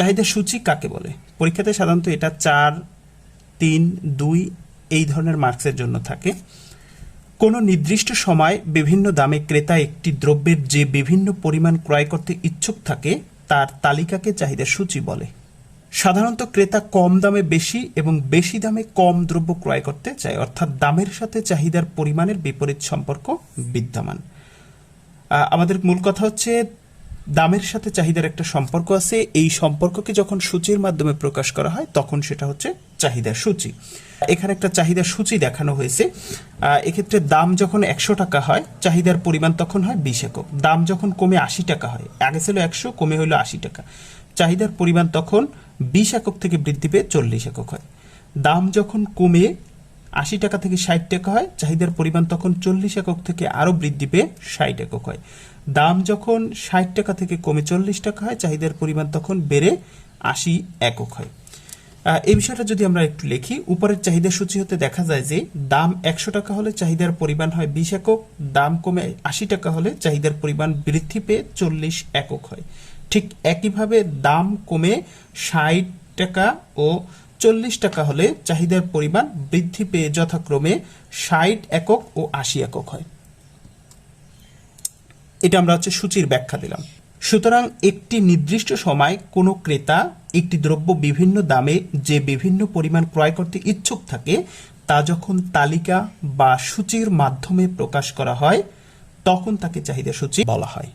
চাহিদা সূচি কাকে বলে? পরীক্ষাতে সাধারণত এটা চার, তিন, দুই এই ধরনের মার্কসের জন্য থাকে। কোনো নির্দিষ্ট সময় বিভিন্ন দামে ক্রেতা একটি দ্রব্যের যে বিভিন্ন পরিমাণ ক্রয় করতে ইচ্ছুক থাকে, তার তালিকাকে চাহিদা সূচি বলে। সাধারণত ক্রেতা কম দামে বেশি এবং বেশি দামে কম দ্রব্য ক্রয় করতে চায়, অর্থাৎ দামের সাথে চাহিদার পরিমাণের বিপরীত সম্পর্ক বিদ্যমান। আমাদের মূল কথা হচ্ছে দামের সাথে চাহিদার একটা সম্পর্ক আছে। এই সম্পর্ককে যখন সূচির মাধ্যমে প্রকাশ করা হয়, তখন সেটা হচ্ছে চাহিদার সূচি। এখানে একটা চাহিদার সূচি দেখানো হয়েছে। এক্ষেত্রে দাম যখন একশো টাকা হয়, চাহিদার পরিমাণ তখন হয় বিশ একক। দাম যখন কমে আশি টাকা হয়, আগে ছিল একশো, কমে হলো আশি টাকা। চাহিদার পরিমাণ তখন বিশ একক থেকে বৃদ্ধি পেয়ে চল্লিশ একক হয়। দাম যখন কমে আশি টাকা থেকে ষাট টাকা হয়, চাহিদার পরিমাণ তখন চল্লিশ একক থেকে আরও বৃদ্ধি পেয়ে ষাট একক হয়। দাম যখন ষাট টাকা থেকে কমে চল্লিশ টাকা হয়, চাহিদার পরিমাণ তখন বেড়ে আশি একক হয়। এই বিষয়টা যদি আমরা একটু লিখি, উপরের চাহিদা সূচি হতে দেখা যায় যে দাম একশো টাকা হলে চাহিদার পরিমাণ হয় বিশ একক, দাম কমে আশি টাকা হলে চাহিদার পরিমাণ বৃদ্ধি পেয়ে চল্লিশ একক হয়। ঠিক একইভাবে দাম কমে ষাট টাকা ও চল্লিশ টাকা হলে চাহিদার পরিমাণ বৃদ্ধি পেয়ে যথাক্রমে ষাট একক ও আশি একক হয়। এটা আমরা হচ্ছে সূচির ব্যাখ্যা দিলাম। সুতরাং একটি নির্দিষ্ট সময় কোনো ক্রেতা একটি দ্রব্য বিভিন্ন দামে যে বিভিন্ন পরিমাণ ক্রয় করতে ইচ্ছুক থাকে, তা যখন তালিকা বা সূচির মাধ্যমে প্রকাশ করা হয়, তখন তাকে চাহিদা সূচি বলা হয়।